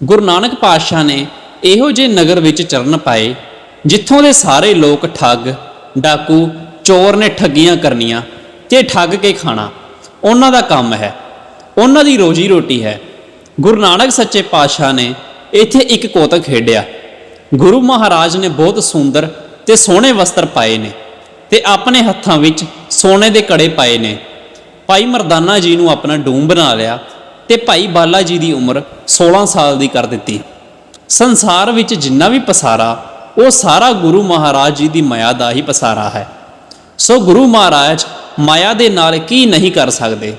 ਗੁਰੂ ਨਾਨਕ ਪਾਤਸ਼ਾਹ ਨੇ ਇਹੋ ਜਿਹੇ ਨਗਰ ਵਿੱਚ ਚਰਨ ਪਾਏ, ਜਿੱਥੋਂ ਦੇ ਸਾਰੇ ਲੋਕ ਠੱਗ, ਡਾਕੂ, ਚੋਰ ਨੇ ਠੱਗੀਆਂ ਕਰਨੀਆਂ ਤੇ ਠੱਗ ਕੇ ਖਾਣਾ। ਉਹਨਾਂ ਦਾ ਕੰਮ ਹੈ, ਉਹਨਾਂ ਦੀ ਰੋਜੀ ਰੋਟੀ ਹੈ। ਗੁਰੂ ਨਾਨਕ ਸੱਚੇ ਪਾਤਸ਼ਾਹ ਨੇ ਇੱਥੇ ਇੱਕ ਕੋਤਕ ਖੇਡਿਆ। ਗੁਰੂ ਮਹਾਰਾਜ ਨੇ ਬਹੁਤ ਸੁੰਦਰ ਤੇ ਸੋਹਣੇ ਵਸਤਰ ਪਾਏ ਨੇ ਤੇ ਆਪਣੇ ਹੱਥਾਂ ਵਿੱਚ ਸੋਨੇ ਦੇ ਕੜੇ ਪਾਏ ਨੇ। ਭਾਈ ਮਰਦਾਨਾ ਜੀ ਨੂੰ ਆਪਣਾ ਡੂਮ ਬਣਾ ਲਿਆ ਤੇ ਭਾਈ ਬਾਲਾ ਜੀ ਦੀ ਉਮਰ 16 ਸਾਲ ਦੀ ਕਰ ਦਿੱਤੀ। ਸੰਸਾਰ ਵਿੱਚ ਜਿੰਨਾ ਵੀ ਪਸਾਰਾ, ਉਹ ਸਾਰਾ ਗੁਰੂ ਮਹਾਰਾਜ ਜੀ ਦੀ ਮਾਇਆ ਦਾ ਹੀ ਪਸਾਰਾ ਹੈ। ਸੋ ਗੁਰੂ ਮਹਾਰਾਜ ਮਾਇਆ ਦੇ ਨਾਲ ਕੀ ਨਹੀਂ ਕਰ ਸਕਦੇ।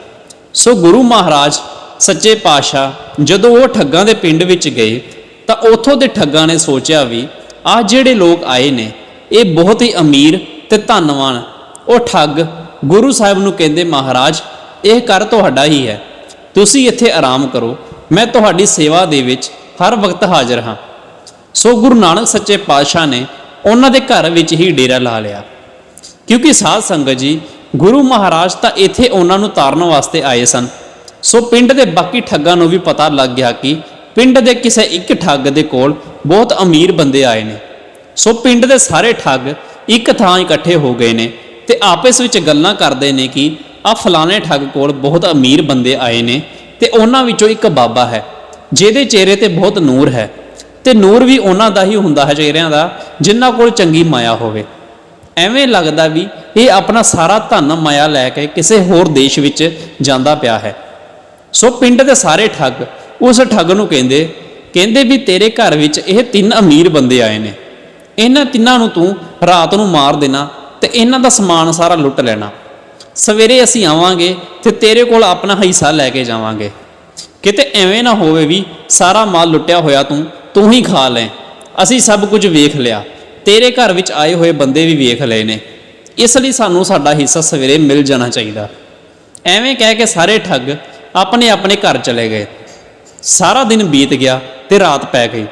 ਸੋ ਗੁਰੂ ਮਹਾਰਾਜ ਸੱਚੇ ਪਾਤਸ਼ਾਹ ਜਦੋਂ ਉਹ ਠੱਗਾਂ ਦੇ ਪਿੰਡ ਵਿੱਚ ਗਏ, ਤਾਂ ਉਥੋਂ ਦੇ ਠੱਗਾਂ ਨੇ ਸੋਚਿਆ ਵੀ ਆਹ ਜਿਹੜੇ ਲੋਕ ਆਏ ਨੇ, ਇਹ ਬਹੁਤ ਹੀ ਅਮੀਰ ਤੇ ਧਨਵਾਨ। ਉਹ ਠੱਗ ਗੁਰੂ ਸਾਹਿਬ ਨੂੰ ਕਹਿੰਦੇ, ਮਹਾਰਾਜ, ਇਹ ਕਰ ਤੁਹਾਡਾ ਹੀ ਹੈ। ਤੁਸੀਂ ਇੱਥੇ ਆਰਾਮ ਕਰੋ। ਮੈਂ ਤੁਹਾਡੀ ਸੇਵਾ ਦੇ ਵਿੱਚ ਹਰ ਵਕਤ ਹਾਜ਼ਰ ਹਾਂ। ਸੋ ਗੁਰੂ ਨਾਨਕ ਸੱਚੇ ਪਾਤਸ਼ਾਹ ਨੇ ਉਹਨਾਂ ਦੇ ਘਰ ਵਿੱਚ ਹੀ ਡੇਰਾ ਲਾ ਲਿਆ। ਕਿਉਂਕਿ ਸਾਧ ਸੰਗਤ ਜੀ, ਗੁਰੂ ਮਹਾਰਾਜ ਤਾਂ ਇੱਥੇ ਉਹਨਾਂ ਨੂੰ ਤਾਰਨ ਵਾਸਤੇ ਆਏ ਸਨ। ਸੋ ਪਿੰਡ ਦੇ ਬਾਕੀ ਠੱਗਾਂ ਨੂੰ ਵੀ ਪਤਾ ਲੱਗ ਗਿਆ ਕਿ ਪਿੰਡ ਦੇ ਕਿਸੇ ਇੱਕ ਠੱਗ ਦੇ ਕੋਲ ਬਹੁਤ ਅਮੀਰ ਬੰਦੇ ਆਏ ਨੇ। ਸੋ ਪਿੰਡ ਦੇ ਸਾਰੇ ਠੱਗ ਇੱਕ ਥਾਂ ਇਕੱਠੇ ਹੋ ਗਏ ਨੇ ਤੇ ਆਪਸ ਵਿੱਚ ਗੱਲਾਂ ਕਰਦੇ ਨੇ ਕਿ ਆ ਫਲਾਣੇ ਠੱਗ ਕੋਲ ਬਹੁਤ ਅਮੀਰ ਬੰਦੇ ਆਏ ਨੇ ਤੇ ਉਹਨਾਂ ਵਿੱਚੋਂ ਇੱਕ ਬਾਬਾ ਹੈ, ਜਿਹਦੇ ਚਿਹਰੇ ਤੇ ਬਹੁਤ ਨੂਰ ਹੈ। ਤੇ ਨੂਰ ਵੀ ਉਹਨਾਂ ਦਾ ਹੀ ਹੁੰਦਾ ਹੈ ਚਿਹਰਿਆਂ ਦਾ, ਜਿਨ੍ਹਾਂ ਕੋਲ ਚੰਗੀ ਮਾਇਆ ਹੋਵੇ। ਐਵੇਂ ਲੱਗਦਾ ਵੀ ਇਹ ਆਪਣਾ ਸਾਰਾ ਧਨ ਮਾਇਆ ਲੈ ਕੇ ਕਿਸੇ ਹੋਰ ਦੇਸ਼ ਵਿੱਚ ਜਾਂਦਾ ਪਿਆ ਹੈ। ਸੋ ਪਿੰਡ ਦੇ ਸਾਰੇ ਠੱਗ ਉਸ ਠੱਗ ਨੂੰ ਕਹਿੰਦੇ ਕਹਿੰਦੇ ਵੀ ਤੇਰੇ ਘਰ ਵਿੱਚ ਇਹ ਤਿੰਨ ਅਮੀਰ ਬੰਦੇ ਆਏ ਨੇ। ਇਹਨਾਂ ਤਿੰਨਾਂ ਨੂੰ ਤੂੰ ਰਾਤ ਨੂੰ ਮਾਰ ਦੇਣਾ ਤੇ ਇਹਨਾਂ ਦਾ ਸਮਾਨ ਸਾਰਾ ਲੁੱਟ ਲੈਣਾ। ਸਵੇਰੇ ਅਸੀਂ ਆਵਾਂਗੇ ਤੇ ਤੇਰੇ ਕੋਲ ਆਪਣਾ ਹਿੱਸਾ ਲੈ ਕੇ ਜਾਵਾਂਗੇ। ਕਿਤੇ ਐਵੇਂ ਨਾ ਹੋਵੇ ਵੀ ਸਾਰਾ ਮਾਲ ਲੁੱਟਿਆ ਹੋਇਆ ਤੂੰ ਤੂੰ ਹੀ ਖਾ ਲੈ। ਅਸੀਂ ਸਭ ਕੁਝ ਵੇਖ ਲਿਆ। ਤੇਰੇ ਘਰ ਵਿੱਚ ਆਏ ਹੋਏ ਬੰਦੇ ਵੀ ਵੇਖ ਲਏ ਨੇ। ਇਸ ਲਈ ਸਾਨੂੰ ਸਾਡਾ ਹਿੱਸਾ ਸਵੇਰੇ ਮਿਲ ਜਾਣਾ ਚਾਹੀਦਾ। ਐਵੇਂ ਕਹਿ ਕੇ ਸਾਰੇ ਠੱਗ ਆਪਣੇ ਆਪਣੇ ਘਰ ਚਲੇ ਗਏ। ਸਾਰਾ ਦਿਨ ਬੀਤ ਗਿਆ ਤੇ ਰਾਤ ਪੈ ਗਈ।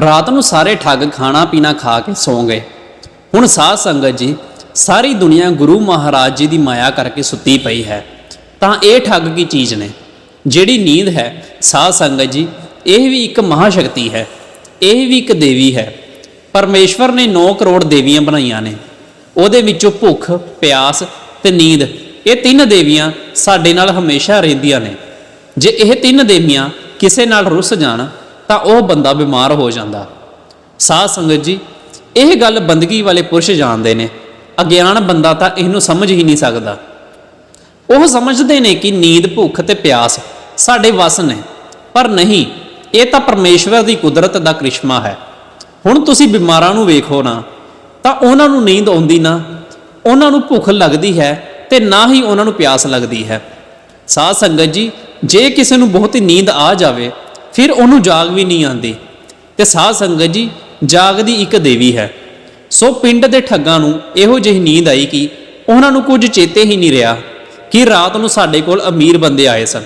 ਰਾਤ ਨੂੰ ਸਾਰੇ ਠੱਗ ਖਾਣਾ ਪੀਣਾ ਖਾ ਕੇ ਸੌਂ ਗਏ। ਹੁਣ ਸਾਧ ਸੰਗਤ ਜੀ ਸਾਰੀ ਦੁਨੀਆ ਗੁਰੂ ਮਹਾਰਾਜ ਜੀ ਦੀ ਮਾਇਆ ਕਰਕੇ ਸੁੱਤੀ ਪਈ ਹੈ। ਤਾਂ ਇਹ ਠੱਗ ਕੀ ਚੀਜ਼ ਨੇ? ਜਿਹੜੀ ਨੀਂਦ ਹੈ, ਸਾਧ ਸੰਗਤ ਜੀ, ਇਹ ਵੀ ਇੱਕ ਮਹਾ ਸ਼ਕਤੀ ਹੈ, ਇਹ ਵੀ ਇੱਕ ਦੇਵੀ ਹੈ। ਪਰਮੇਸ਼ਵਰ ਨੇ 9 ਕਰੋੜ ਦੇਵੀਆਂ ਬਣਾਈਆਂ ਨੇ। ਉਹਦੇ ਵਿੱਚੋਂ ਭੁੱਖ, ਪਿਆਸ ਤੇ ਨੀਂਦ, ਇਹ ਤਿੰਨ ਦੇਵੀਆਂ ਸਾਡੇ ਨਾਲ ਹਮੇਸ਼ਾ ਰਹਿੰਦੀਆਂ ਨੇ। ਜੇ ਇਹ ਤਿੰਨ ਦੇਵੀਆਂ ਕਿਸੇ ਨਾਲ ਰੁੱਸ ਜਾਣ, ਤਾਂ ਉਹ ਬੰਦਾ ਬਿਮਾਰ ਹੋ ਜਾਂਦਾ। ਸਾਧ ਸੰਗਤ ਜੀ, ਇਹ ਗੱਲ ਬੰਦਗੀ ਵਾਲੇ ਪੁਰਸ਼ ਜਾਣਦੇ ਨੇ। ਅਗਿਆਨ ਬੰਦਾ ਤਾਂ ਇਹਨੂੰ ਸਮਝ ਹੀ ਨਹੀਂ ਸਕਦਾ। ਉਹ ਸਮਝਦੇ ਨੇ ਕਿ ਨੀਂਦ, ਭੁੱਖ ਤੇ ਪਿਆਸ ਸਾਡੇ ਵਸ ਨੇ, ਪਰ ਨਹੀਂ, ਇਹ ਤਾਂ ਪਰਮੇਸ਼ਵਰ ਦੀ ਕੁਦਰਤ ਦਾ ਕ੍ਰਿਸ਼ਮਾ ਹੈ। ਹੁਣ ਤੁਸੀਂ ਬਿਮਾਰਾਂ ਨੂੰ ਵੇਖੋ ਨਾ, ਤਾਂ ਉਹਨਾਂ ਨੂੰ ਨੀਂਦ ਆਉਂਦੀ ਨਾ, ਉਹਨਾਂ ਨੂੰ ਭੁੱਖ ਲੱਗਦੀ ਹੈ ਤੇ ਨਾ ਹੀ ਉਹਨਾਂ ਨੂੰ ਪਿਆਸ ਲੱਗਦੀ ਹੈ। ਸਾਧ ਸੰਗਤ ਜੀ, ਜੇ ਕਿਸੇ ਨੂੰ ਬਹੁਤੀ ਨੀਂਦ ਆ ਜਾਵੇ, ਫਿਰ ਉਹਨੂੰ ਜਾਗ ਵੀ ਨਹੀਂ ਆਉਂਦੀ। ਤੇ ਸਾਧ ਸੰਗਤ ਜੀ ਜਾਗ ਦੀ ਇੱਕ ਦੇਵੀ ਹੈ। ਸੋ ਪਿੰਡ ਦੇ ਠੱਗਾਂ ਨੂੰ ਇਹੋ ਜਿਹੀ ਨੀਂਦ ਆਈ ਕਿ ਉਹਨਾਂ ਨੂੰ ਕੁਝ ਚੇਤੇ ਹੀ ਨਹੀਂ ਰਿਹਾ ਕਿ ਰਾਤ ਨੂੰ ਸਾਡੇ ਕੋਲ ਅਮੀਰ ਬੰਦੇ ਆਏ ਸਨ।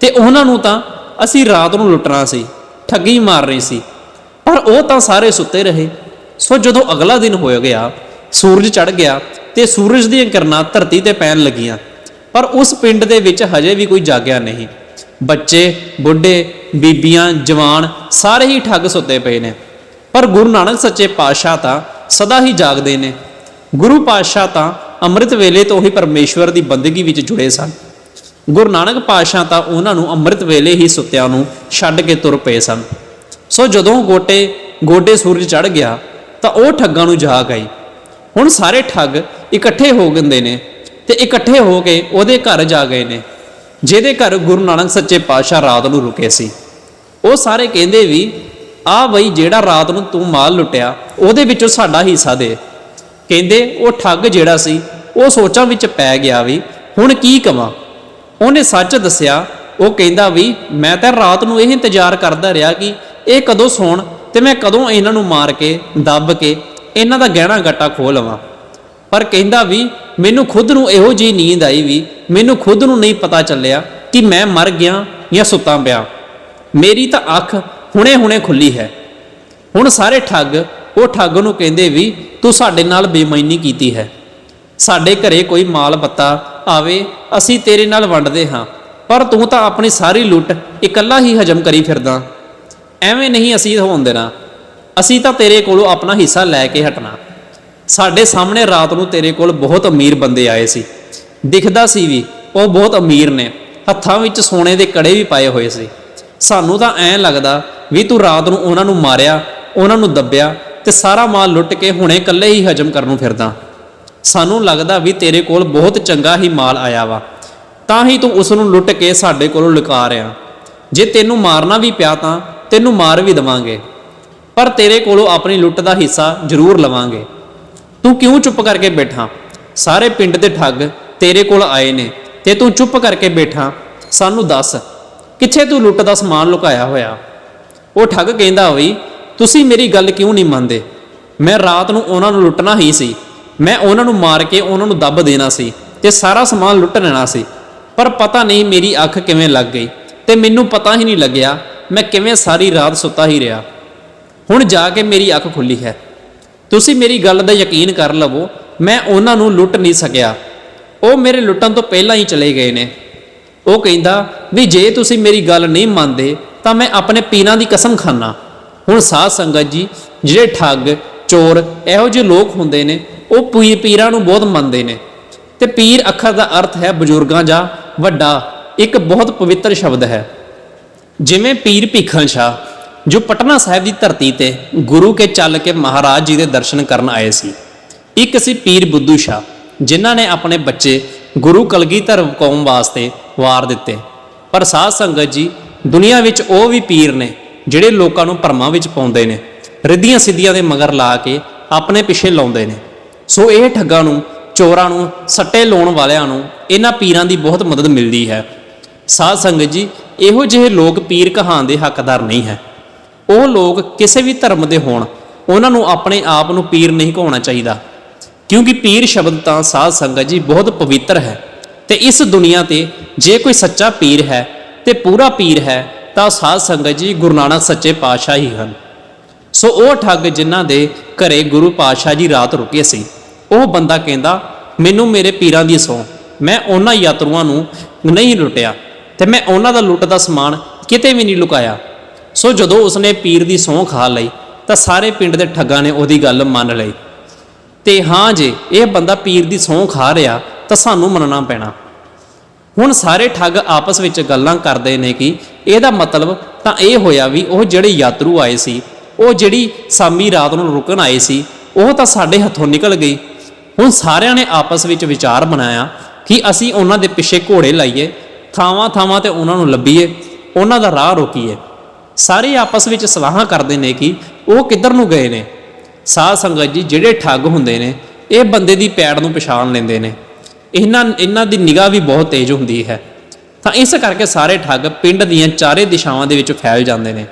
ਤੇ ਉਹਨਾਂ ਨੂੰ ਤਾਂ ਅਸੀਂ ਰਾਤ ਨੂੰ ਲੁੱਟਣਾ ਸੀ, ਠੱਗੀ ਮਾਰਨੀ ਸੀ। ਪਰ ਉਹ ਤਾਂ ਸਾਰੇ ਸੁੱਤੇ ਰਹੇ। ਸੋ ਜਦੋਂ ਅਗਲਾ ਦਿਨ ਹੋ ਗਿਆ, ਸੂਰਜ ਚੜ ਗਿਆ ਤੇ ਸੂਰਜ ਦੀਆਂ ਕਿਰਨਾਂ ਧਰਤੀ ਤੇ ਪੈਣ ਲੱਗੀਆਂ। ਪਰ ਉਸ ਪਿੰਡ ਦੇ ਵਿੱਚ ਹਜੇ ਵੀ ਕੋਈ ਜਾਗਿਆ ਨਹੀਂ। ਬੱਚੇ, ਬੁੱਢੇ, ਬੀਬੀਆਂ, ਜਵਾਨ ਸਾਰੇ ਹੀ ਠੱਗ ਸੁੱਤੇ ਪਏ ਨੇ। ਪਰ ਗੁਰੂ ਨਾਨਕ ਸੱਚੇ ਪਾਤਸ਼ਾਹ ਤਾਂ ਸਦਾ ਹੀ ਜਾਗਦੇ ਨੇ। ਗੁਰੂ ਪਾਤਸ਼ਾਹ ਤਾਂ ਅੰਮ੍ਰਿਤ ਵੇਲੇ ਤੋਂ ਹੀ ਪਰਮੇਸ਼ਵਰ ਦੀ ਬੰਦਗੀ ਵਿੱਚ ਜੁੜੇ ਸਨ। ਗੁਰੂ ਨਾਨਕ ਪਾਤਸ਼ਾਹ ਤਾਂ ਉਹਨਾਂ ਨੂੰ ਅੰਮ੍ਰਿਤ ਵੇਲੇ ਹੀ ਸੁੱਤਿਆਂ ਨੂੰ ਛੱਡ ਕੇ ਤੁਰ ਪਏ ਸਨ। ਸੋ ਜਦੋਂ ਗੋਟੇ, ਗੋਡੇ ਸੂਰਜ ਚੜ ਗਿਆ, ਤਾਂ ਉਹ ਠੱਗਾਂ ਨੂੰ ਜਾਗ ਆਈ ਹੁਣ ਸਾਰੇ ਠੱਗ ਇਕੱਠੇ ਹੋ ਗੰਦੇ ਨੇ ਤੇ ਇਕੱਠੇ ਹੋ ਕੇ ਉਹਦੇ ਘਰ ਜਾ ਗਏ ਨੇ, ਜਿਹਦੇ ਘਰ ਗੁਰੂ ਨਾਨਕ ਸੱਚੇ ਪਾਤਸ਼ਾਹ ਰਾਤ ਨੂੰ ਰੁਕੇ ਸੀ। ਉਹ ਸਾਰੇ ਕਹਿੰਦੇ ਵੀ ਆ ਬਈ ਜਿਹੜਾ ਰਾਤ ਨੂੰ ਤੂੰ ਮਾਲ ਲੁੱਟਿਆ, ਉਹਦੇ ਵਿੱਚੋਂ ਸਾਡਾ ਹਿੱਸਾ ਦੇ। ਕਹਿੰਦੇ, ਉਹ ਠੱਗ ਜਿਹੜਾ ਸੀ, ਉਹ ਸੋਚਾਂ ਵਿੱਚ ਪੈ ਗਿਆ ਵੀ, ਹੁਣ ਕੀ ਕਵਾਂ? ਉਹਨੇ ਸੱਚ ਦੱਸਿਆ, ਉਹ ਕਹਿੰਦਾ ਵੀ, ਮੈਂ ਤਾਂ ਰਾਤ ਨੂੰ ਇਹ ਇੰਤਜ਼ਾਰ ਕਰਦਾ ਰਿਹਾ ਕਿ ਇਹ ਕਦੋਂ ਸੌਣ ਤੇ ਮੈਂ ਕਦੋਂ ਇਹਨਾਂ ਨੂੰ ਮਾਰ ਕੇ, ਦੱਬ ਕੇ, ਇਹਨਾਂ ਦਾ ਗਹਿਣਾ ਗੱਟਾ ਖੋਹ ਲਵਾਂ। ਪਰ ਕਹਿੰਦਾ ਵੀ, ਮੈਨੂੰ ਖੁਦ ਨੂੰ ਇਹੋ ਜੀ ਨੀਂਦ ਆਈ ਵੀ, ਮੈਨੂੰ ਖੁਦ ਨੂੰ ਨਹੀਂ ਪਤਾ ਚੱਲਿਆ ਕਿ ਮੈਂ ਮਰ ਗਿਆ ਜਾਂ ਸੁੱਤਾ ਪਿਆ। ਮੇਰੀ ਤਾਂ ਅੱਖ ਹੁਣੇ-ਹੁਣੇ ਖੁੱਲੀ ਹੈ। ਹੁਣ ਸਾਰੇ ਠੱਗ ਉਹ ਠੱਗ ਨੂੰ ਕਹਿੰਦੇ ਵੀ ਤੂੰ ਸਾਡੇ ਨਾਲ ਬੇਈਮਾਨੀ ਕੀਤੀ ਹੈ। ਸਾਡੇ ਘਰੇ ਕੋਈ ਮਾਲ ਬੱਤਾ ਆਵੇ, ਅਸੀਂ ਤੇਰੇ ਨਾਲ ਵੰਡਦੇ ਹਾਂ, ਪਰ ਤੂੰ ਤਾਂ ਆਪਣੀ ਸਾਰੀ ਲੁੱਟ ਇਕੱਲਾ ਹੀ ਹਜਮ ਕਰੀ ਫਿਰਦਾ। ਐਵੇਂ ਨਹੀਂ ਅਸੀਂ ਹੋਣ ਦੇਣਾ ਅਸੀਂ ਤਾਂ ਤੇਰੇ ਕੋਲੋਂ ਆਪਣਾ ਹਿੱਸਾ ਲੈ ਕੇ ਹਟਣਾ। ਸਾਡੇ ਸਾਹਮਣੇ ਰਾਤ ਨੂੰ ਤੇਰੇ ਕੋਲ ਬਹੁਤ ਅਮੀਰ ਬੰਦੇ ਆਏ ਸੀ। ਦਿਖਦਾ ਸੀ ਵੀ ਉਹ ਬਹੁਤ ਅਮੀਰ ਨੇ। ਹੱਥਾਂ ਵਿੱਚ ਸੋਨੇ ਦੇ ਕੜੇ ਵੀ ਪਾਏ ਹੋਏ ਸੀ। ਸਾਨੂੰ ਤਾਂ ਐਂ ਲੱਗਦਾ ਵੀ ਤੂੰ ਰਾਤ ਨੂੰ ਉਹਨਾਂ ਨੂੰ ਮਾਰਿਆ, ਉਹਨਾਂ ਨੂੰ ਦੱਬਿਆ ਤੇ ਸਾਰਾ ਮਾਲ ਲੁੱਟ ਕੇ ਹੁਣੇ ਇਕੱਲੇ ਹੀ ਹਜਮ ਕਰਨ ਨੂੰ ਫਿਰਦਾ। ਸਾਨੂੰ ਲੱਗਦਾ ਵੀ ਤੇਰੇ ਕੋਲ ਬਹੁਤ ਚੰਗਾ ਹੀ ਮਾਲ ਆਇਆ ਵਾ। ਤਾਂ ਹੀ ਤੂੰ ਉਸ ਨੂੰ ਲੁੱਟ ਕੇ ਸਾਡੇ ਕੋਲੋਂ ਲੁਕਾ ਰਿਆ ਜੇ ਤੈਨੂੰ ਮਾਰਨਾ ਵੀ ਪਿਆ ਤਾਂ ਤੈਨੂੰ ਮਾਰ ਵੀ ਦਵਾਂਗੇ। ਪਰ ਤੇਰੇ ਕੋਲੋਂ ਆਪਣੀ ਲੁੱਟ ਦਾ ਹਿੱਸਾ ਜ਼ਰੂਰ ਲਵਾਂਗੇ। ਤੂੰ ਕਿਉਂ ਚੁੱਪ ਕਰਕੇ ਬੈਠਾ? ਸਾਰੇ ਪਿੰਡ ਦੇ ਠੱਗ ਤੇਰੇ ਕੋਲ ਆਏ ਨੇ ਤੇ ਤੂੰ ਚੁੱਪ ਕਰਕੇ ਬੈਠਾ। ਸਾਨੂੰ ਦੱਸ ਕਿੱਥੇ ਤੂੰ ਲੁੱਟ ਦਾ ਸਮਾਨ ਲੁਕਾਇਆ ਹੋਇਆ? ਉਹ ਠੱਗ ਕਹਿੰਦਾ ਹੋਈ ਤੁਸੀਂ ਮੇਰੀ ਗੱਲ ਕਿਉਂ ਨਹੀਂ ਮੰਨਦੇ? ਮੈਂ ਰਾਤ ਨੂੰ ਉਹਨਾਂ ਨੂੰ ਲੁੱਟਣਾ ਹੀ ਸੀ। ਮੈਂ ਉਹਨਾਂ ਨੂੰ ਮਾਰ ਕੇ ਉਹਨਾਂ ਨੂੰ ਦੱਬ ਦੇਣਾ ਸੀ ਤੇ ਸਾਰਾ ਸਮਾਨ ਲੁੱਟ ਲੈਣਾ ਸੀ। ਪਰ ਪਤਾ ਨਹੀਂ ਮੇਰੀ ਅੱਖ ਕਿਵੇਂ ਲੱਗ ਗਈ ਤੇ ਮੈਨੂੰ ਪਤਾ ਹੀ ਨਹੀਂ ਲੱਗਿਆ ਮੈਂ ਕਿਵੇਂ ਸਾਰੀ ਰਾਤ ਸੁੱਤਾ ਹੀ ਰਿਹਾ। ਹੁਣ ਜਾ ਕੇ ਮੇਰੀ ਅੱਖ ਖੁੱਲੀ ਹੈ। ਤੁਸੀਂ ਮੇਰੀ ਗੱਲ ਦਾ ਯਕੀਨ ਕਰ ਲਵੋ, ਮੈਂ ਉਹਨਾਂ ਨੂੰ ਲੁੱਟ ਨਹੀਂ ਸਕਿਆ। ਉਹ ਮੇਰੇ ਲੁੱਟਣ ਤੋਂ ਪਹਿਲਾਂ ਹੀ ਚਲੇ ਗਏ ਨੇ। ਉਹ ਕਹਿੰਦਾ ਵੀ ਜੇ ਤੁਸੀਂ ਮੇਰੀ ਗੱਲ ਨਹੀਂ ਮੰਨਦੇ ਤਾਂ ਮੈਂ ਆਪਣੇ ਪੀਰਾਂ ਦੀ ਕਸਮ ਖਾਨਾ। ਹੁਣ ਸਾਧ ਸੰਗਤ ਜੀ, ਜਿਹੜੇ ਠੱਗ, ਚੋਰ ਇਹੋ ਜਿਹੇ ਲੋਕ ਹੁੰਦੇ ਨੇ, ਉਹ ਪੀ- ਪੀਰਾਂ ਨੂੰ ਬਹੁਤ ਮੰਨਦੇ ਨੇ। ਤੇ ਪੀਰ ਅੱਖਰ ਦਾ ਅਰਥ ਹੈ ਬਜ਼ੁਰਗਾਂ ਜਾਂ ਵੱਡਾ, ਇੱਕ ਬਹੁਤ ਪਵਿੱਤਰ ਸ਼ਬਦ ਹੈ। ਜਿਵੇਂ ਪੀਰ ਭੀਖਣ ਸ਼ਾਹ, ਜੋ ਪਟਨਾ ਸਾਹਿਬ ਦੀ ਧਰਤੀ ਤੇ ਗੁਰੂ ਕੇ ਚੱਲ ਕੇ ਮਹਾਰਾਜ ਜੀ ਦੇ ਦਰਸ਼ਨ ਕਰਨ ਆਏ ਸੀ। ਇੱਕ ਸੀ ਪੀਰ ਬੁੱਧੂ ਸ਼ਾਹ, ਜਿਨ੍ਹਾਂ ਨੇ ਆਪਣੇ ਬੱਚੇ ਗੁਰੂ ਕਲਗੀਧਰ ਕੌਮ ਵਾਸਤੇ ਵਾਰ ਦਿੱਤੇ। ਪਰ ਸਾਧ ਸੰਗਤ ਜੀ, ਦੁਨੀਆ ਵਿੱਚ ਉਹ ਵੀ ਪੀਰ ਨੇ ਜਿਹੜੇ ਲੋਕਾਂ ਨੂੰ ਭਰਮਾਂ ਵਿੱਚ ਪਾਉਂਦੇ ਨੇ, ਰਿੱਧੀਆਂ ਸਿੱਧੀਆਂ ਦੇ ਮਗਰ ਲਾ ਕੇ ਆਪਣੇ ਪਿੱਛੇ ਲਾਉਂਦੇ ਨੇ। ਸੋ ਇਹ ਠੱਗਾਂ ਨੂੰ, ਚੋਰਾਂ ਨੂੰ, ਸੱਟੇ ਲਾਉਣ ਵਾਲਿਆਂ ਨੂੰ ਇਹਨਾਂ ਪੀਰਾਂ ਦੀ ਬਹੁਤ ਮਦਦ ਮਿਲਦੀ ਹੈ। ਸਾਧ ਸੰਗਤ ਜੀ, ਇਹੋ ਜਿਹੇ ਲੋਕ ਪੀਰ ਕਹਾਣ ਦੇ ਹੱਕਦਾਰ ਨਹੀਂ ਹੈ। ਉਹ ਲੋਕ ਕਿਸੇ ਵੀ ਧਰਮ ਦੇ ਹੋਣ, ਉਹਨਾਂ ਨੂੰ ਆਪਣੇ ਆਪ ਨੂੰ ਪੀਰ ਨਹੀਂ ਕਹਾਉਣਾ ਚਾਹੀਦਾ। ਕਿਉਂਕਿ ਪੀਰ ਸ਼ਬਦ ਤਾਂ ਸਾਧ ਸੰਗਤ ਜੀ ਬਹੁਤ ਪਵਿੱਤਰ ਹੈ। ਤੇ ਇਸ ਦੁਨੀਆ ਤੇ ਜੇ ਕੋਈ ਸੱਚਾ ਪੀਰ ਹੈ ਤੇ ਪੂਰਾ ਪੀਰ ਹੈ, ਤਾਂ ਸਾਧ ਸੰਗਤ ਜੀ ਗੁਰੂ ਨਾਨਕ ਸੱਚੇ ਪਾਤਸ਼ਾਹ ਹੀ ਹਨ। ਸੋ ਉਹ ਠੱਗ ਜਿਨ੍ਹਾਂ ਦੇ ਘਰੇ ਗੁਰੂ ਪਾਤਸ਼ਾਹ ਜੀ ਰਾਤ ਰੁਕੇ ਸੀ। ਉਹ ਬੰਦਾ ਕਹਿੰਦਾ, ਮੈਨੂੰ ਮੇਰੇ ਪੀਰਾਂ ਦੀ ਸੌ। ਮੈਂ ਉਹਨਾਂ ਯਾਤਰੂਆਂ ਨੂੰ ਨਹੀਂ ਲੁੱਟਿਆ ਤੇ ਮੈਂ ਉਹਨਾਂ ਦਾ ਲੁੱਟ ਦਾ ਸਮਾਨ ਕਿਤੇ ਵੀ ਨਹੀਂ ਲੁਕਾਇਆ। ਸੋ ਜਦੋਂ ਉਸਨੇ ਪੀਰ ਦੀ ਸੌਂ ਖਾ ਲਈ, ਤਾਂ ਸਾਰੇ ਪਿੰਡ ਦੇ ਠੱਗਾਂ ਨੇ ਉਹਦੀ ਗੱਲ ਮੰਨ ਲਈ। ਤੇ ਹਾਂ ਜੇ ਇਹ ਬੰਦਾ ਪੀਰ ਦੀ ਸੌਂ ਖਾ ਰਿਹਾ, ਤਾਂ ਸਾਨੂੰ ਮੰਨਣਾ ਪੈਣਾ। ਹੁਣ ਸਾਰੇ ਠੱਗ ਆਪਸ ਵਿੱਚ ਗੱਲਾਂ ਕਰਦੇ ਨੇ ਕਿ ਇਹਦਾ ਮਤਲਬ ਤਾਂ ਇਹ ਹੋਇਆ ਵੀ ਉਹ ਜਿਹੜੇ ਯਾਤਰੂ ਆਏ ਸੀ, ਉਹ ਜਿਹੜੀ ਸਾਮੀ ਰਾਤ ਨੂੰ ਰੁਕਣ ਆਏ ਸੀ, ਉਹ ਤਾਂ ਸਾਡੇ ਹੱਥੋਂ ਨਿਕਲ ਗਈ ਹੁਣ ਸਾਰਿਆਂ ਨੇ ਆਪਸ ਵਿੱਚ ਵਿਚਾਰ ਬਣਾਇਆ ਕਿ ਅਸੀਂ ਉਹਨਾਂ ਦੇ ਪਿੱਛੇ ਘੋੜੇ ਲਾਈਏ, ਥਾਵਾਂ ਥਾਵਾਂ ਤੇ ਉਹਨਾਂ ਨੂੰ ਲੱਭੀਏ, ਉਹਨਾਂ ਦਾ ਰਾਹ ਰੋਕੀਏ। ਸਾਰੇ ਆਪਸ ਵਿੱਚ ਸਲਾਹਾਂ ਕਰਦੇ ਨੇ ਕਿ ਉਹ ਕਿੱਧਰ ਨੂੰ ਗਏ ਨੇ? ਸਾਧ ਸੰਗਤ ਜੀ ਜਿਹੜੇ ਠੱਗ ਹੁੰਦੇ ਨੇ, ਇਹ ਬੰਦੇ ਦੀ ਪੈੜ ਨੂੰ ਪਛਾਣ ਲੈਂਦੇ ਨੇ। ਇਹਨਾਂ ਇਹਨਾਂ ਦੀ ਨਿਗਾਹ ਵੀ ਬਹੁਤ ਤੇਜ਼ ਹੁੰਦੀ ਹੈ। ਤਾਂ ਇਸ ਕਰਕੇ ਸਾਰੇ ਠੱਗ ਪਿੰਡ ਦੀਆਂ ਚਾਰੇ ਦਿਸ਼ਾਵਾਂ ਦੇ ਵਿੱਚ ਫੈਲ ਜਾਂਦੇ ਨੇ।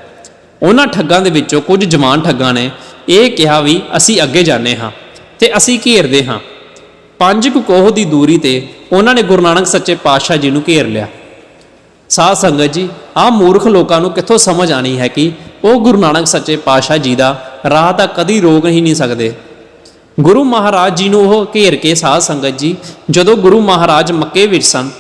ਉਹਨਾਂ ਠੱਗਾਂ ਦੇ ਵਿੱਚੋਂ ਕੁਝ ਜਵਾਨ ਠੱਗਾਂ ਨੇ ਇਹ ਕਿਹਾ ਵੀ ਅਸੀਂ ਅੱਗੇ ਜਾਂਦੇ ਹਾਂ ਤੇ ਅਸੀਂ ਘੇਰਦੇ ਹਾਂ। ਪੰਜ ਕੁ ਕੋਹ ਦੀ ਦੂਰੀ ਤੇ ਉਹਨਾਂ ਨੇ ਗੁਰੂ ਨਾਨਕ ਸੱਚੇ ਪਾਤਸ਼ਾਹ ਜੀ ਨੂੰ ਘੇਰ ਲਿਆ। ਸਾਧ ਸੰਗਤ ਜੀ, ਆਹ ਮੂਰਖ ਲੋਕਾਂ ਨੂੰ ਕਿੱਥੋਂ ਸਮਝ ਆਣੀ ਹੈ ਕਿ ਉਹ ਗੁਰੂ ਨਾਨਕ ਸੱਚੇ ਪਾਤਸ਼ਾਹ ਜੀ ਦਾ ਰਾਹ ਤਾਂ ਕਦੀ ਰੋਕ ਹੀ ਨਹੀਂ ਸਕਦੇ। ਗੁਰੂ ਮਹਾਰਾਜ ਜੀ ਨੂੰ ਉਹ ਘੇਰ ਕੇ ਸਾਧ ਸੰਗਤ ਜੀ, ਜਦੋਂ ਗੁਰੂ ਮਹਾਰਾਜ ਮੱਕੇ ਵਿੱਚ ਸਨ,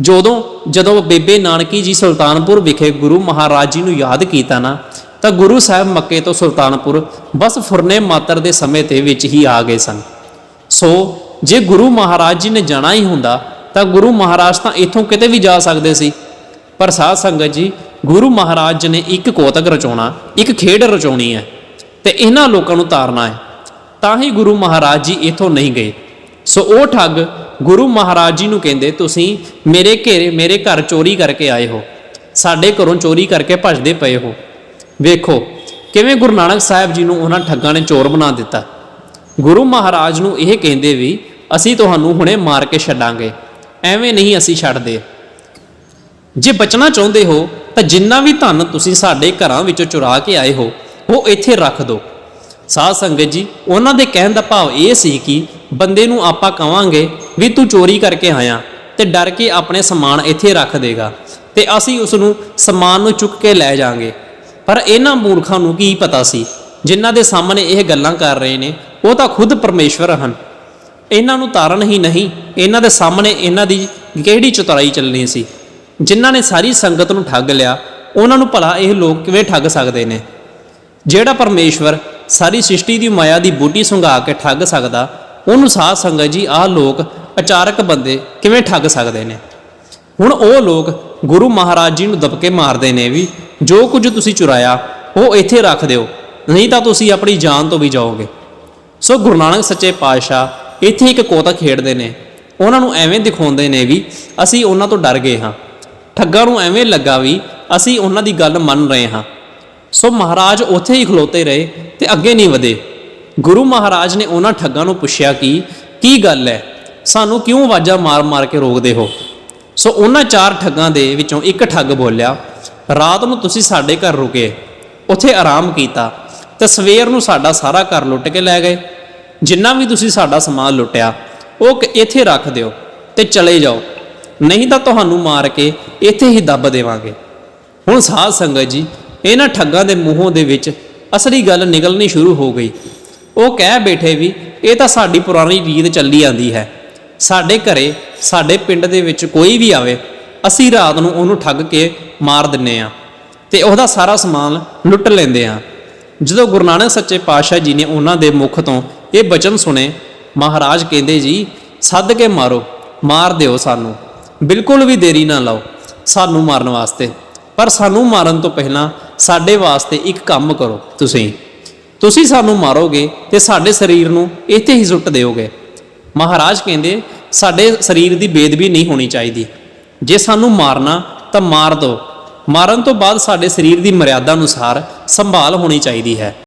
ਜਦੋਂ ਜਦੋਂ ਬੇਬੇ ਨਾਨਕੀ ਜੀ ਸੁਲਤਾਨਪੁਰ ਵਿਖੇ ਗੁਰੂ ਮਹਾਰਾਜ ਜੀ ਨੂੰ ਯਾਦ ਕੀਤਾ ਨਾ, ਤਾਂ ਗੁਰੂ ਸਾਹਿਬ ਮੱਕੇ ਤੋਂ ਸੁਲਤਾਨਪੁਰ ਬਸ ਫੁਰਨੇ ਮਾਤਰ ਦੇ ਸਮੇਂ ਤੇ ਵਿੱਚ ਹੀ ਆ ਗਏ ਸਨ। ਸੋ, ਜੇ ਗੁਰੂ ਮਹਾਰਾਜ ਜੀ ਨੇ ਜਾਣਾ ਹੀ ਹੁੰਦਾ, ਤਾਂ ਗੁਰੂ ਮਹਾਰਾਜ ਤਾਂ ਇੱਥੋਂ ਕਿਤੇ ਵੀ ਜਾ ਸਕਦੇ ਸੀ। ਪਰ ਸਾਧ ਸੰਗਤ ਜੀ, ਗੁਰੂ ਮਹਾਰਾਜ ਜੀ ਨੇ ਇੱਕ ਕੋਤਕ ਰਚਾਉਣਾ, ਇੱਕ ਖੇਡ ਰਚਾਉਣੀ ਹੈ। ਤੇ ਇਹਨਾਂ ਲੋਕਾਂ ਨੂੰ ਤਾਰਨਾ ਹੈ। ਤਾਂ ਹੀ ਗੁਰੂ ਮਹਾਰਾਜ ਜੀ ਇੱਥੋਂ ਨਹੀਂ ਗਏ। ਸੋ ਉਹ ਠੱਗ ਗੁਰੂ ਮਹਾਰਾਜ ਜੀ ਨੂੰ ਕਹਿੰਦੇ, ਤੁਸੀਂ ਮੇਰੇ ਘੇਰੇ, ਮੇਰੇ ਘਰ ਚੋਰੀ ਕਰਕੇ ਆਏ ਹੋ। ਸਾਡੇ ਘਰੋਂ ਚੋਰੀ ਕਰਕੇ ਭੱਜਦੇ ਪਏ ਹੋ। ਵੇਖੋ ਕਿਵੇਂ ਗੁਰੂ ਨਾਨਕ ਸਾਹਿਬ ਜੀ ਨੂੰ ਉਹਨਾਂ ਠੱਗਾਂ ਨੇ ਚੋਰ ਬਣਾ ਦਿੱਤਾ। ਗੁਰੂ ਮਹਾਰਾਜ ਨੂੰ ਇਹ ਕਹਿੰਦੇ ਵੀ, ਅਸੀਂ ਤੁਹਾਨੂੰ ਹੁਣੇ ਮਾਰ ਕੇ ਛੱਡਾਂਗੇ। ਐਵੇਂ ਨਹੀਂ ਅਸੀਂ ਛੱਡਦੇ। ਜੇ ਬਚਣਾ ਚਾਹੁੰਦੇ ਹੋ, ਤਾਂ ਜਿੰਨਾ ਵੀ ਧਨ ਤੁਸੀਂ ਸਾਡੇ ਘਰਾਂ ਵਿੱਚੋਂ ਚੁਰਾ ਕੇ ਆਏ ਹੋ ਉਹ ਇੱਥੇ ਰੱਖ ਦਿਓ ਸਾਧ ਸੰਗਤ ਜੀ, ਉਹਨਾਂ ਦੇ ਕਹਿਣ ਦਾ ਭਾਵ ਇਹ ਸੀ ਕਿ ਬੰਦੇ ਨੂੰ ਆਪਾਂ ਕਵਾਂਗੇ ਵੀ ਤੂੰ ਚੋਰੀ ਕਰਕੇ ਆਇਆ ਤੇ ਡਰ ਕੇ ਆਪਣੇ ਸਮਾਨ ਇੱਥੇ ਰੱਖ ਦੇਗਾ ਤੇ ਅਸੀਂ ਉਸ ਨੂੰ ਸਮਾਨ ਨੂੰ ਚੁੱਕ ਕੇ ਲੈ ਜਾਾਂਗੇ ਪਰ ਇਹਨਾਂ ਮੂਰਖਾਂ ਨੂੰ ਕੀ ਪਤਾ ਸੀ? ਜਿਨ੍ਹਾਂ ਦੇ ਸਾਹਮਣੇ ਇਹ ਗੱਲਾਂ ਕਰ ਰਹੇ ਨੇ, ਉਹ ਤਾਂ ਖੁਦ ਪਰਮੇਸ਼ਵਰ ਹਨ। ਇਹਨਾਂ ਨੂੰ ਤਾਰਨ ਹੀ ਨਹੀਂ, ਇਹਨਾਂ ਦੇ ਸਾਹਮਣੇ ਇਹਨਾਂ ਦੀ ਕਿਹੜੀ ਚਤੁਰਾਈ ਚੱਲਣੀ ਸੀ? ਜਿਨ੍ਹਾਂ ਨੇ ਸਾਰੀ ਸੰਗਤ ਨੂੰ ਠੱਗ ਲਿਆ, ਉਹਨਾਂ ਨੂੰ ਭਲਾ ਇਹ ਲੋਕ ਕਿਵੇਂ ਠੱਗ ਸਕਦੇ ਨੇ? ਜਿਹੜਾ ਪਰਮੇਸ਼ਵਰ ਸਾਰੀ ਸ੍ਰਿਸ਼ਟੀ ਦੀ ਮਾਇਆ ਦੀ ਬੂਟੀ ਸੰਘਾ ਕੇ ਠੱਗ ਸਕਦਾ, ਉਹਨੂੰ ਸਾਧ ਸੰਗਤ ਜੀ, ਆਹ ਲੋਕ ਅਚਾਰਕ ਬੰਦੇ ਕਿਵੇਂ ਠੱਗ ਸਕਦੇ ਨੇ? ਹੁਣ ਉਹ ਲੋਕ ਗੁਰੂ ਮਹਾਰਾਜ ਜੀ ਨੂੰ ਦਬਕੇ ਮਾਰਦੇ ਨੇ ਵੀ, ਜੋ ਕੁਝ ਤੁਸੀਂ ਚੁਰਾਇਆ, ਉਹ ਇੱਥੇ ਰੱਖ ਦਿਓ, ਨਹੀਂ ਤਾਂ ਤੁਸੀਂ ਆਪਣੀ ਜਾਨ ਤੋਂ ਵੀ ਜਾਓਗੇ। ਸੋ ਗੁਰੂ ਨਾਨਕ ਸੱਚੇ ਪਾਤਸ਼ਾਹ ਇੱਥੇ ਇੱਕ ਕੋਤਕ ਖੇਡਦੇ ਨੇ। ਉਹਨਾਂ ਨੂੰ ਐਵੇਂ ਦਿਖਾਉਂਦੇ ਨੇ ਵੀ, ਅਸੀਂ ਉਹਨਾਂ ਤੋਂ ਡਰ ਗਏ ਹਾਂ। ਠੱਗਾਂ ਨੂੰ ਐਵੇਂ ਲੱਗਾ ਵੀ, ਅਸੀਂ ਉਹਨਾਂ ਦੀ ਗੱਲ ਮੰਨ ਰਹੇ ਹਾਂ। ਸੋ ਮਹਾਰਾਜ ਉੱਥੇ ਹੀ ਖਲੋਤੇ ਰਹੇ ਤੇ ਅੱਗੇ ਨਹੀਂ ਵਧੇ। ਗੁਰੂ ਮਹਾਰਾਜ ਨੇ ਉਹਨਾਂ ਠੱਗਾਂ ਨੂੰ ਪੁੱਛਿਆ ਕਿ, ਕੀ ਗੱਲ ਹੈ ਸਾਨੂੰ ਕਿਉਂ ਆਵਾਜ਼ਾਂ ਮਾਰ-ਮਾਰ ਕੇ ਰੋਕਦੇ ਹੋ? ਸੋ ਉਹਨਾਂ ਚਾਰ ਠੱਗਾਂ ਦੇ ਵਿੱਚੋਂ ਇੱਕ ਠੱਗ ਬੋਲਿਆ, ਰਾਤ ਨੂੰ ਤੁਸੀਂ ਸਾਡੇ ਘਰ ਰੁਕੇ। ਉੱਥੇ ਆਰਾਮ ਕੀਤਾ ਤੇ ਸਵੇਰ ਨੂੰ ਸਾਡਾ ਸਾਰਾ ਘਰ ਲੁੱਟ ਕੇ ਲੈ ਗਏ। ਜਿੰਨਾ ਵੀ ਤੁਸੀਂ ਸਾਡਾ ਸਮਾਨ ਲੁੱਟਿਆ, ਉਹ ਇੱਥੇ ਰੱਖ ਦਿਓ ਤੇ ਚਲੇ ਜਾਓ। ਨਹੀਂ ਤਾਂ ਤੁਹਾਨੂੰ ਮਾਰ ਕੇ ਇੱਥੇ ਹੀ ਦੱਬ ਦੇਵਾਂਗੇ। ਹੁਣ ਸਾਧ ਸੰਗਤ ਜੀ ਇਹਨਾਂ ਠੱਗਾਂ ਦੇ ਮੂੰਹੋਂ ਦੇ ਵਿੱਚ ਅਸਲੀ ਗੱਲ ਨਿਕਲਣੀ ਸ਼ੁਰੂ ਹੋ ਗਈ। ਉਹ ਕਹਿ ਬੈਠੇ ਵੀ, ਇਹ ਤਾਂ ਸਾਡੀ ਪੁਰਾਣੀ ਰੀਤ ਚੱਲੀ ਆਂਦੀ ਹੈ। ਸਾਡੇ ਘਰੇ, ਸਾਡੇ ਪਿੰਡ ਦੇ ਵਿੱਚ ਕੋਈ ਵੀ ਆਵੇ, ਅਸੀਂ ਰਾਤ ਨੂੰ ਉਹਨੂੰ ਠੱਗ ਕੇ ਮਾਰ ਦਿੰਨੇ ਆ ਤੇ ਉਹਦਾ ਸਾਰਾ ਸਮਾਨ ਲੁੱਟ ਲੈਂਦੇ ਆ। ਜਦੋਂ ਗੁਰੂ ਨਾਨਕ ਸੱਚੇ ਪਾਤਸ਼ਾਹ ਜੀ ਨੇ ਉਹਨਾਂ ਦੇ ਮੁਖ ਤੋਂ ਇਹ ਬਚਨ ਸੁਣੇ, ਮਹਾਰਾਜ ਕਹਿੰਦੇ ਜੀ, ਸੱਦ ਕੇ ਮਾਰੋ, ਮਾਰ ਦਿਓ ਸਾਨੂੰ। ਬਿਲਕੁਲ ਵੀ ਦੇਰੀ ਨਾ ਲਾਓ, ਸਾਨੂੰ ਮਾਰਨ ਵਾਸਤੇ। ਪਰ ਸਾਨੂੰ ਮਾਰਨ ਤੋਂ ਪਹਿਲਾਂ ਸਾਡੇ ਵਾਸਤੇ ਇੱਕ ਕੰਮ ਕਰੋ ਤੁਸੀਂ। ਤੁਸੀਂ ਸਾਨੂੰ ਮਾਰੋਗੇ ਤੇ ਸਾਡੇ ਸਰੀਰ ਨੂੰ ਇੱਥੇ ਹੀ ਸੁੱਟ ਦਿਓਗੇ। ਮਹਾਰਾਜ ਕਹਿੰਦੇ, ਸਾਡੇ ਸਰੀਰ ਦੀ ਬੇਦਬੀ ਨਹੀਂ ਹੋਣੀ ਚਾਹੀਦੀ। ਜੇ ਸਾਨੂੰ ਮਾਰਨਾ, ਤਾਂ ਮਾਰ ਦਿਓ। ਮਾਰਨ ਤੋਂ ਬਾਅਦ ਸਾਡੇ ਸਰੀਰ ਦੀ ਮਰਿਆਦਾ ਅਨੁਸਾਰ ਸੰਭਾਲ ਹੋਣੀ ਚਾਹੀਦੀ ਹੈ।